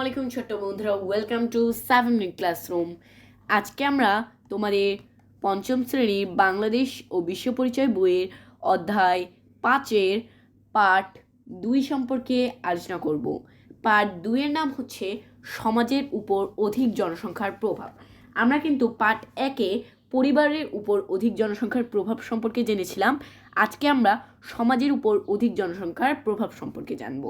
আলাইকুম ছোট্ট বন্ধুরা welcome to seven minute classroom আজকে আমরা তোমাদের পঞ্চম শ্রেণির বাংলাদেশ ও বিশ্ব পরিচয় বইয়ের অধ্যায় পাঁচের পাঠ দুই সম্পর্কে আলোচনা করব। পাঠ দুইয়ের নাম হচ্ছে সমাজের উপর অধিক জনসংখ্যার প্রভাব। আমরা কিন্তু পাঠ একে পরিবারের উপর অধিক জনসংখ্যার প্রভাব সম্পর্কে জেনেছিলাম। আজকে আমরা সমাজের উপর অধিক জনসংখ্যার প্রভাব সম্পর্কে জানব।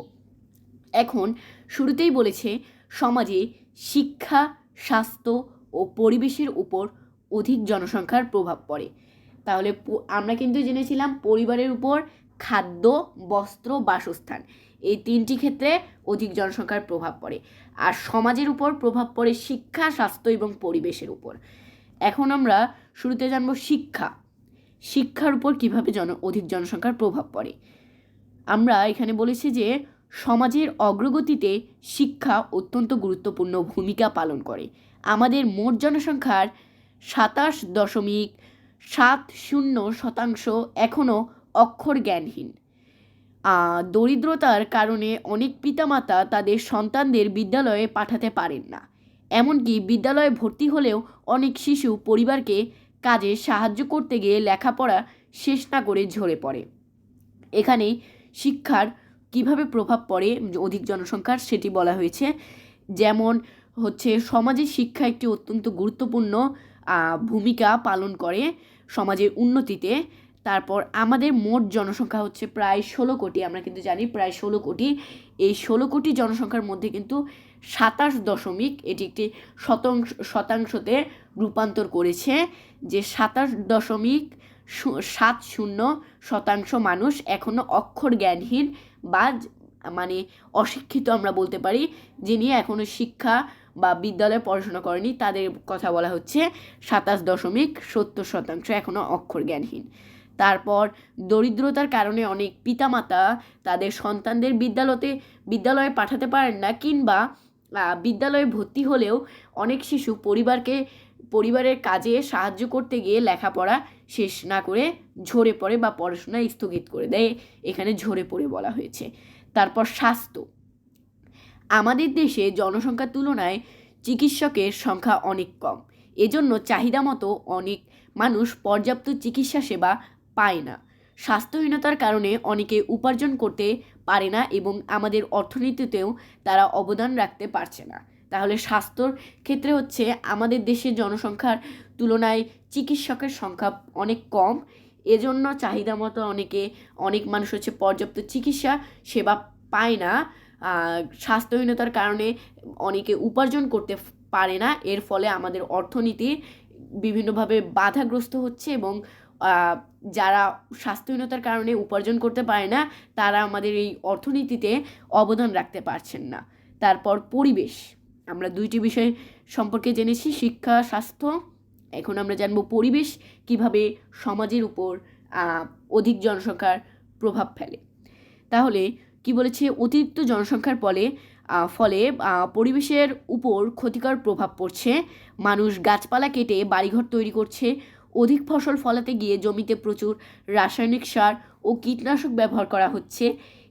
এখন শুরুতেই বলেছে, সমাজে শিক্ষা, স্বাস্থ্য ও পরিবেশের উপর অধিক জনসংখ্যার প্রভাব পড়ে। তাহলে আমরা কিন্তু জেনেছিলাম পরিবারের উপর খাদ্য, বস্ত্র, বাসস্থান এই তিনটি ক্ষেত্রে অধিক জনসংখ্যার প্রভাব পড়ে। আর সমাজের উপর প্রভাব পড়ে শিক্ষা, স্বাস্থ্য এবং পরিবেশের উপর। এখন আমরা শুরুতে জানব শিক্ষা। শিক্ষার উপর কীভাবে জন, অধিক জনসংখ্যার প্রভাব পড়ে। আমরা এখানে বলেছি যে সমাজের অগ্রগতিতে শিক্ষা অত্যন্ত গুরুত্বপূর্ণ ভূমিকা পালন করে। আমাদের মোট জনসংখ্যার সাতাশ দশমিক সাত শূন্য শতাংশ এখনও অক্ষর জ্ঞানহীন দরিদ্রতার কারণে অনেক পিতামাতা তাদের সন্তানদের বিদ্যালয়ে পাঠাতে পারেন না। এমনকি বিদ্যালয়ে ভর্তি হলেও অনেক শিশু পরিবারকে কাজে সাহায্য করতে গিয়ে লেখাপড়া শেষ না করে ঝরে পড়ে। এখানে শিক্ষার কীভাবে প্রভাব পড়ে অধিক জনসংখ্যার সেটি বলা হয়েছে। যেমন হচ্ছে, সমাজে শিক্ষা একটি অত্যন্ত গুরুত্বপূর্ণ ভূমিকা পালন করে সমাজের উন্নতিতে। তারপর আমাদের মোট জনসংখ্যা হচ্ছে প্রায় ষোলো কোটি, আমরা কিন্তু জানি প্রায় ষোলো কোটি। এই ষোলো কোটি জনসংখ্যার মধ্যে কিন্তু সাতাশ দশমিক এটি একটি শতাংশ, শতাংশতে রূপান্তর করেছে, যে সাতাশ দশমিক সাত শূন্য শতাংশ মানুষ এখনও অক্ষর জ্ঞানহীন বা মানে অশিক্ষিত আমরা বলতে পারি, যিনি এখনও শিক্ষা বা বিদ্যালয়ে পড়াশোনা করেনি তাদের কথা বলা হচ্ছে সাতাশ দশমিক সত্তর শতাংশ এখনও অক্ষর জ্ঞানহীন। তারপর দরিদ্রতার কারণে অনেক পিতামাতা তাদের সন্তানদের বিদ্যালয়তে, বিদ্যালয়ে পাঠাতে পারেন না কিংবা বিদ্যালয়ে ভর্তি হলেও অনেক শিশু পরিবারকে পরিবারের কাজে সাহায্য করতে গিয়ে লেখাপড়া শেষ না করে ঝরে পড়ে বা পড়াশোনা স্থগিত করে দেয়। এখানে ঝরে পড়ে বলা হয়েছে। তারপর স্বাস্থ্য। আমাদের দেশে জনসংখ্যার তুলনায় চিকিৎসকের সংখ্যা অনেক কম। এজন্য চাহিদা মতো অনেক মানুষ পর্যাপ্ত চিকিৎসা সেবা পায় না। স্বাস্থ্যহীনতার কারণে অনেকে উপার্জন করতে পারে না এবং আমাদের অর্থনীতিতেও তারা অবদান রাখতে পারছে না। তাহলে স্বাস্থ্যর ক্ষেত্রে হচ্ছে আমাদের দেশের জনসংখ্যার তুলনায় চিকিৎসকের সংখ্যা অনেক কম। এজন্য চাহিদা মতো অনেকে, অনেক মানুষ হচ্ছে পর্যাপ্ত চিকিৎসা, সেবা পায় না। স্বাস্থ্যহীনতার কারণে অনেকে উপার্জন করতে পারে না। এর ফলে আমাদের অর্থনীতি বিভিন্নভাবে বাধাগ্রস্ত হচ্ছে এবং যারা স্বাস্থ্যহীনতার কারণে উপার্জন করতে পারে না, তারা আমাদের এই অর্থনীতিতে অবদান রাখতে পারছেন না। তারপর পরিবেশ। আমরা দুইটি বিষয় সম্পর্কে জেনেছি, শিক্ষা, স্বাস্থ্য। এখন আমরা জানব পরিবেশ কীভাবে সমাজের উপর অধিক জনসংখ্যার প্রভাব ফেলে। তাহলে কি বলেছে? অতিরিক্ত জনসংখ্যার ফলে ফলে পরিবেশের উপর ক্ষতিকর প্রভাব পড়ছে। মানুষ গাছপালা কেটে বাড়িঘর তৈরি করছে। অধিক ফসল ফলাতে গিয়ে জমিতে প্রচুর রাসায়নিক সার ও কীটনাশক ব্যবহার করা হচ্ছে।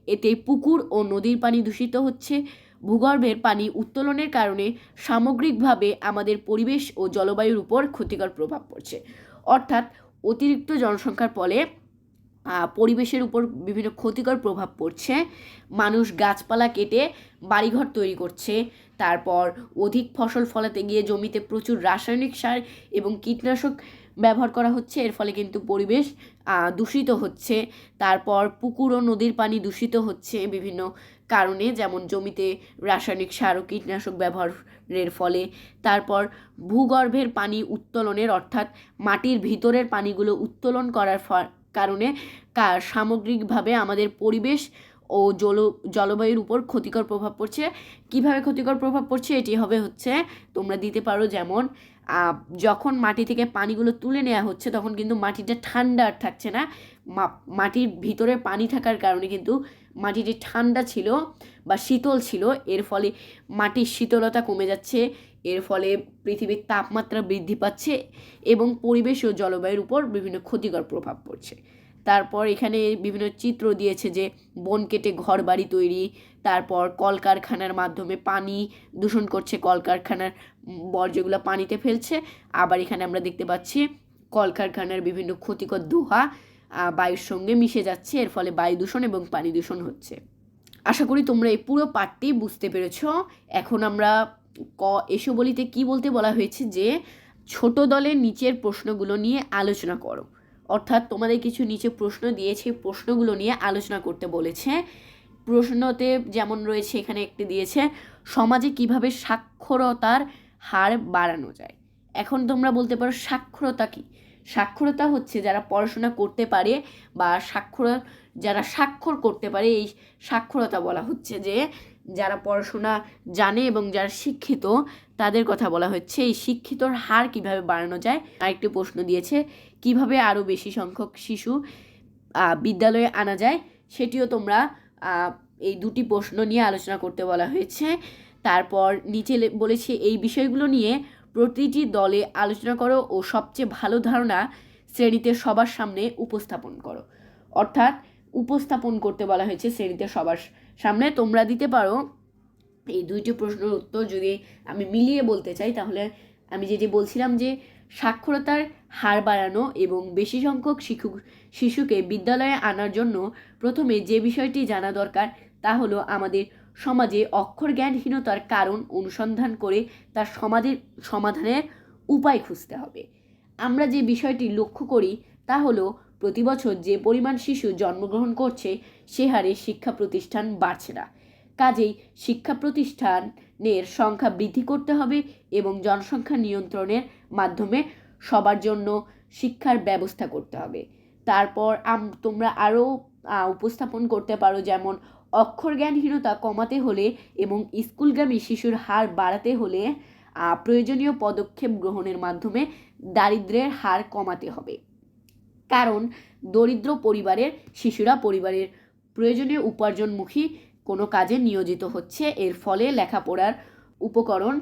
এতে পুকুর ও নদীর পানি দূষিত হচ্ছে। ভূগর্ভের পানি উত্তোলনের কারণে সামগ্রিকভাবে আমাদের পরিবেশ ও জলবায়ুর উপর ক্ষতিকর প্রভাব পড়ছে। অর্থাৎ অতিরিক্ত জনসংখ্যার ফলে পরিবেশের উপর বিভিন্ন ক্ষতিকর প্রভাব পড়ছে। মানুষ গাছপালা কেটে বাড়িঘর তৈরি করছে। তারপর অধিক ফসল ফলাতে গিয়ে জমিতে প্রচুর রাসায়নিক সার এবং কীটনাশক ব্যবহার করা হচ্ছে। এর ফলে কিন্তু পরিবেশ দূষিত হচ্ছে। তারপর পুকুর ও নদীর পানি দূষিত হচ্ছে। বিভিন্ন কারণে, যেমন জমিতে রাসায়নিক সার ও কীটনাশক ব্যবহারের ফলে, তারপর ভূগর্ভের পানি উত্তোলনের, অর্থাৎ মাটির ভিতরের পানিগুলো উত্তোলন করার কারণে সামগ্রিকভাবে আমাদের পরিবেশ ও জল, জলবায়ুর উপর ক্ষতিকর প্রভাব পড়ছে। কীভাবে ক্ষতিকর প্রভাব পড়ছে? এটি হবে হচ্ছে, তোমরা দিতে পারো যেমন যখন মাটি থেকে পানিগুলো তুলে নেওয়া হচ্ছে, তখন কিন্তু মাটিটা ঠান্ডা আর থাকছে না। মাটির ভিতরে পানি থাকার কারণে কিন্তু মাটিটি ঠান্ডা ছিল বা শীতল ছিল, এর ফলে মাটির শীতলতা কমে যাচ্ছে, এর ফলে পৃথিবীর তাপমাত্রা বৃদ্ধি পাচ্ছে এবং পরিবেশ ও জলবায়ুর উপর বিভিন্ন ক্ষতিকর প্রভাব পড়ছে। তারপর এখানে বিভিন্ন চিত্র দিয়েছে যে বন কেটে ঘর বাড়ি তৈরি, তারপর কলকারখানার মাধ্যমে পানি দূষণ করছে, কলকারখানার বর্জ্যগুলো পানিতে ফেলছে, আবার এখানে আমরা দেখতে পাচ্ছি কলকারখানার বিভিন্ন ক্ষতিকর দোহা বায়ুর সঙ্গে মিশে যাচ্ছে, এর ফলে বায়ু দূষণ এবং পানি দূষণ হচ্ছে। আশা করি তোমরা এই পুরো পাঠটি বুঝতে পেরেছ। এখন আমরা ক, এসো বলিতে কি বলতে বলা হয়েছে যে, ছোট দলের নিচের প্রশ্নগুলো নিয়ে আলোচনা করো। অর্থাৎ তোমাদের কিছু নিচে প্রশ্ন দিয়েছে প্রশ্নগুলো নিয়ে আলোচনা করতে বলেছে। প্রশ্নতে যেমন রয়েছে, এখানে একটি দিয়েছে, সমাজে কীভাবে সাক্ষরতার হার বাড়ানো যায়? এখন তোমরা বলতে পারো সাক্ষরতা কি? সাক্ষরতা হচ্ছে যারা পড়াশোনা করতে পারে বা সাক্ষর, যারা স্বাক্ষর করতে পারে, এই সাক্ষরতা বলা হচ্ছে যে যারা পড়াশোনা জানে এবং যারা শিক্ষিত, তাদের কথা বলা হচ্ছে। এই শিক্ষিতর হার কীভাবে বাড়ানো যায়? আরেকটি প্রশ্ন দিয়েছে, কীভাবে আরও বেশি সংখ্যক শিশু বিদ্যালয়ে আনা যায়? সেটিও তোমরা এই দুটি প্রশ্ন নিয়ে আলোচনা করতে বলা হয়েছে। তারপর নিচে বলেছে, এই বিষয়গুলো নিয়ে প্রতিটি দলে আলোচনা করো ও সবচেয়ে ভালো ধারণা শ্রেণীতে সবার সামনে উপস্থাপন করো। অর্থাৎ উপস্থাপন করতে বলা হয়েছে শ্রেণীতে সবার সামনে। তোমরা দিতে পারো। এই দুইটি প্রশ্নের উত্তর যদি আমি মিলিয়ে বলতে চাই, তাহলে আমি যেটি বলছিলাম যে সাক্ষরতার হার বাড়ানো এবং বেশি সংখ্যক শিশু শিশুকে বিদ্যালয়ে আনার জন্য প্রথমে যে বিষয়টি জানা দরকার তা হলো আমাদের সমাজে অক্ষর জ্ঞানহীনতার কারণ অনুসন্ধান করে তার সমাজের সমাধানের উপায় খুঁজতে হবে। আমরা যে বিষয়টি লক্ষ্য করি, তা হলো প্রতি বছর যে পরিমাণ শিশু জন্মগ্রহণ করছে, সে হারে শিক্ষা প্রতিষ্ঠান বাড়ছে না। কাজেই শিক্ষা প্রতিষ্ঠানের সংখ্যা বৃদ্ধি করতে হবে এবং জনসংখ্যা নিয়ন্ত্রণের মাধ্যমে সবার জন্য শিক্ষার ব্যবস্থা করতে হবে। তারপর তোমরা আরও উপস্থাপন করতে পারো যেমন অক্ষর জ্ঞানহীনতা কমাতে হলে এবং স্কুলগামী শিশুর হার বাড়াতে হলে প্রয়োজনীয় পদক্ষেপ গ্রহণের মাধ্যমে দারিদ্র্যের হার কমাতে হবে। কারণ, দরিদ্র পরিবারের শিশুরা পরিবারের প্রয়োজনীয় উপার্জনমুখী কোনো কাজে নিয়োজিত হচ্ছে। এর ফলে লেখাপড়ার উপকরণ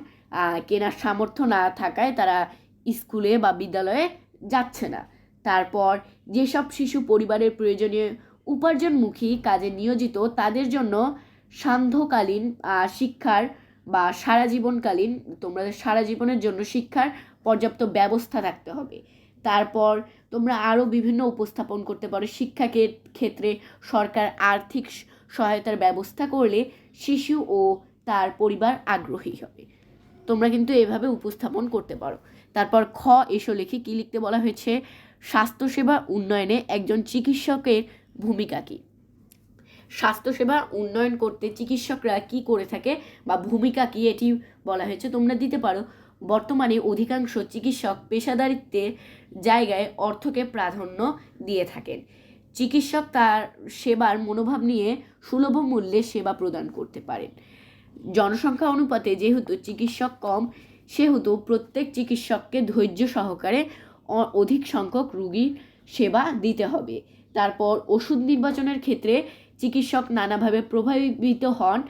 কেনার সামর্থ্য না থাকায় তারা স্কুলে বা বিদ্যালয়ে যাচ্ছে না। তারপর, যেসব শিশু পরিবারের প্রয়োজনীয় উপার্জনমুখী কাজে নিয়োজিত তাদের জন্য সান্ধ্যকালীন শিক্ষার বা সারা জীবনকালীন তোমরা সারা জীবনের জন্য শিক্ষার পর্যাপ্ত ব্যবস্থা থাকতে হবে। তারপর তোমরা আরও বিভিন্ন উপস্থাপন করতে পারো। শিক্ষাকে ক্ষেত্রে সরকার আর্থিক সহায়তার ব্যবস্থা করলে শিশু ও তার পরিবার আগ্রহী হবে। তোমরা কিন্তু এভাবে উপস্থাপন করতে পারো। তারপর খ এসো লিখে কী লিখতে বলা হয়েছে? স্বাস্থ্যসেবা উন্নয়নে একজন চিকিৎসকের ভূমিকা কী? স্বাস্থ্যসেবা উন্নয়ন করতে চিকিৎসকরা কি করে থাকে বা ভূমিকা কি এটি বলা হয়েছে তোমরা দিতে পারো। বর্তমানে অধিকাংশ চিকিৎসক পেশাদারিত্বের জায়গায় অর্থকে প্রাধান্য দিয়ে থাকেন। চিকিৎসক তার সেবার মনোভাব নিয়ে সুলভ মূল্যে সেবা প্রদান করতে পারেন। জনসংখ্যা অনুপাতে যেহেতু চিকিৎসক কম, সেহেতু প্রত্যেক চিকিৎসককে ধৈর্য সহকারে অধিক সংখ্যক রুগীর সেবা দিতে হবে। তারপর ওষুধ নির্বাচনের ক্ষেত্রে চিকিৎসক নানাভাবে প্রভাবিত হন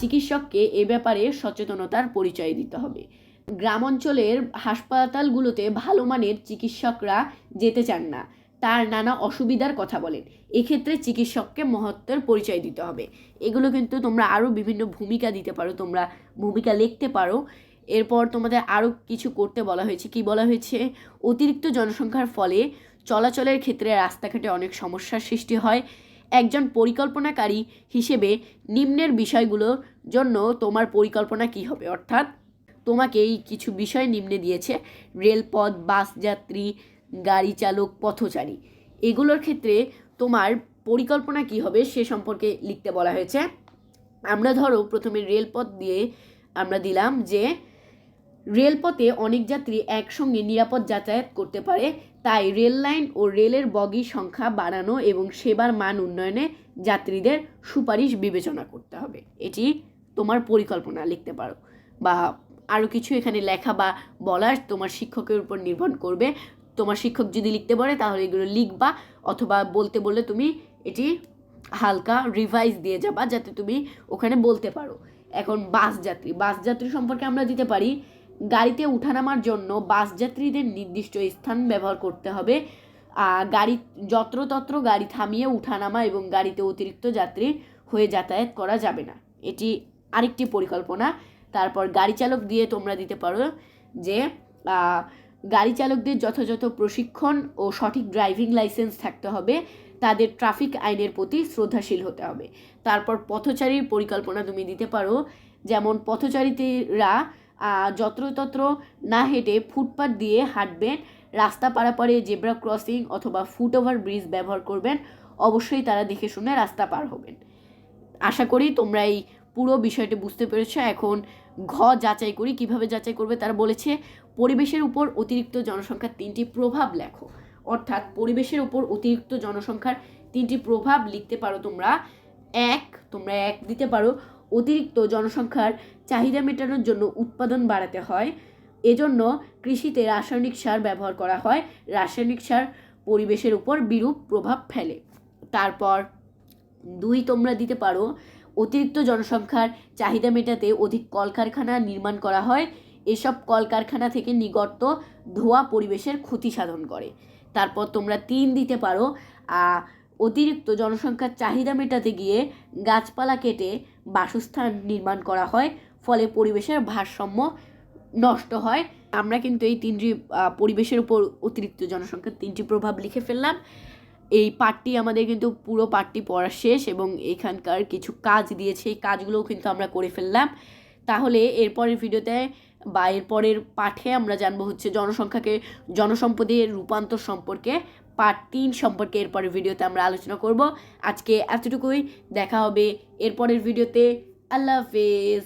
চিকিৎসককে এ ব্যাপারে সচেতনতার পরিচয় দিতে হবে। গ্রাম অঞ্চলের হাসপাতালগুলোতে ভালো মানের চিকিৎসকরা যেতে চান না। তার নানা অসুবিধার কথা বলেন। এক্ষেত্রে চিকিৎসককে মহত্বের পরিচয় দিতে হবে। এগুলো কিন্তু তোমরা আরও বিভিন্ন ভূমিকা দিতে পারো, তোমরা ভূমিকা লিখতে পারো। এরপর তোমাদের আরও কিছু করতে বলা হয়েছে। কি বলা হয়েছে? অতিরিক্ত জনসংখ্যার ফলে চলাচলের ক্ষেত্রে রাস্তাঘাটে অনেক সমস্যার সৃষ্টি হয়। একজন পরিকল্পনাকারী হিসেবে নিম্নের বিষয়গুলোর জন্য তোমার পরিকল্পনা কি হবে? অর্থাৎ তোমাকে এই কিছু বিষয় নিম্নে দিয়েছে। রেলপথ বাস যাত্রী গাড়ি চালক, পথচারী। এগুলোর ক্ষেত্রে তোমার পরিকল্পনা কি হবে সে সম্পর্কে লিখতে বলা হয়েছে। আমরা ধরো প্রথমে রেলপথ দিয়ে আমরা দিলাম যে রেলপথে অনেক যাত্রী একসঙ্গে নিরাপদ যাতায়াত করতে পারে, তাই রেল লাইন ও রেলের বগি সংখ্যা বাড়ানো এবং সেবার মান উন্নয়নে যাত্রীদের সুপারিশ বিবেচনা করতে হবে। এটি তোমার পরিকল্পনা, লিখতে পারো। বা আরও কিছু এখানে লেখা বা বলার তোমার শিক্ষকের উপর নির্ভর করবে। তোমার শিক্ষক যদি লিখতে পারে, তাহলে এগুলো লিখবা অথবা বলতে বললে তুমি এটি হালকা রিভাইজ দিয়ে যাবা, যাতে তুমি ওখানে বলতে পারো। এখন বাস যাত্রী বাস যাত্রী সম্পর্কে আমরা দিতে পারি গাড়িতে উঠানামার জন্য বাস যাত্রীদের নির্দিষ্ট স্থান ব্যবহার করতে হবে। গাড়ি, যত্রতত্র গাড়ি থামিয়ে উঠানামা এবং গাড়িতে অতিরিক্ত যাত্রী হয়ে যাতায়াত করা যাবে না। এটি আরেকটি পরিকল্পনা। তারপর গাড়ি চালক দিয়ে তোমরা দিতে পারো যে গাড়ি চালকদের যথাযথ প্রশিক্ষণ ও সঠিক ড্রাইভিং লাইসেন্স থাকতে হবে। তাদের ট্রাফিক আইনের প্রতি শ্রদ্ধাশীল হতে হবে। তারপর পথচারীর পরিকল্পনা তুমি দিতে পারো। যেমন পথচারীরা যত্রতত্র না হেঁটে ফুটপাথ দিয়ে হাঁটবেন। রাস্তা পারাপারে জেব্রা ক্রসিং অথবা ফুট ওভার ব্রিজ ব্যবহার করবেন। অবশ্যই তারা দেখে শুনে রাস্তা পার হবেন। আশা করি তোমরা এই পুরো বিষয়টি বুঝতে পেরেছ। এখন ঘ যাচাই করি, কীভাবে যাচাই করবে তারা বলেছে, পরিবেশের উপর অতিরিক্ত জনসংখ্যার তিনটি প্রভাব লেখো। অর্থাৎ পরিবেশের উপর অতিরিক্ত জনসংখ্যার তিনটি প্রভাব লিখতে পারো তোমরা। এক তোমরা এক দিতে পারো। অতিরিক্ত জনসংখ্যার চাহিদা মেটানোর জন্য উৎপাদন বাড়াতে হয়। এজন্য কৃষিতে রাসায়নিক সার ব্যবহার করা হয়। রাসায়নিক সার পরিবেশের উপর বিরূপ প্রভাব ফেলে। তারপর দুই, তোমরা দিতে পারো, অতিরিক্ত জনসংখ্যার চাহিদা মেটাতে অধিক কলকারখানা নির্মাণ করা হয়। এসব কলকারখানা থেকে নিগত ধোঁয়া পরিবেশের ক্ষতি সাধন করে। তারপর তোমরা তিন দিতে পারো অতিরিক্ত জনসংখ্যার চাহিদা মেটাতে গিয়ে গাছপালা কেটে বাসস্থান নির্মাণ করা হয়, ফলে পরিবেশের ভারসাম্য নষ্ট হয়। আমরা কিন্তু এই তিনটি পরিবেশের উপর অতিরিক্ত জনসংখ্যার তিনটি প্রভাব লিখে ফেললাম। এই পাঠটি আমাদের কিন্তু পুরো পাঠটি পড়া শেষ এবং এখানকার কিছু কাজ দিয়েছে, এই কাজগুলোও কিন্তু আমরা করে ফেললাম। তাহলে এরপরের ভিডিওতে বা এরপরের পাঠে আমরা জানব হচ্ছে জনসংখ্যাকে, জনসম্পদের রূপান্তর সম্পর্কে। পার্ট তিন সম্পর্কে এরপরের ভিডিওতে আমরা আলোচনা করব। আজকে এতটুকুই, দেখা হবে এরপরের ভিডিওতে। আল্লাহ হাফেজ।